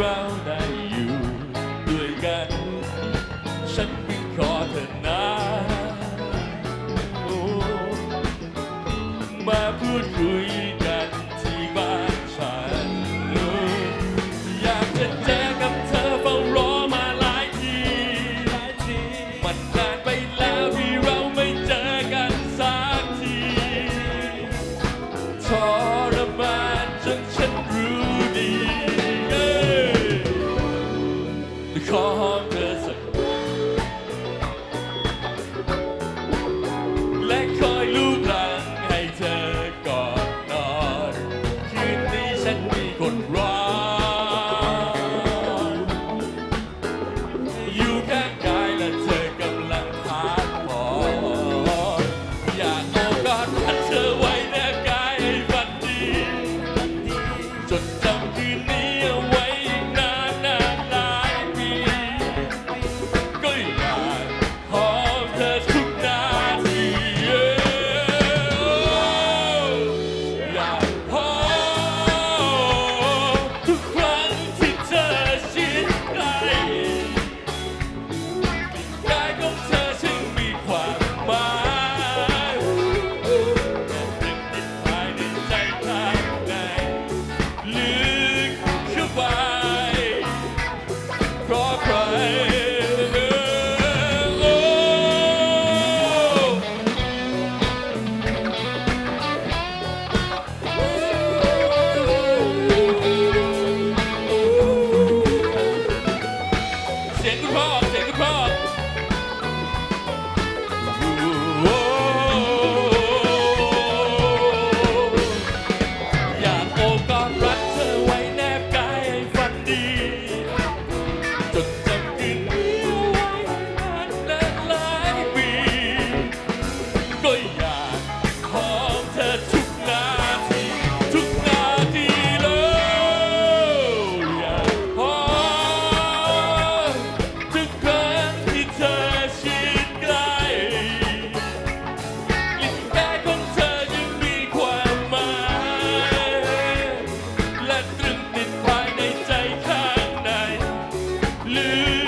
เราได้อยู่ด้วยกัน ฉันวิ่งขอเธอนะมาพูดคุยกันที่บ้านฉัน อยากจะเจอกับเธอเฝ้ารอมาหลายที มันนานไปแล้วที่เราไม่เจอกันสักที the calm. you.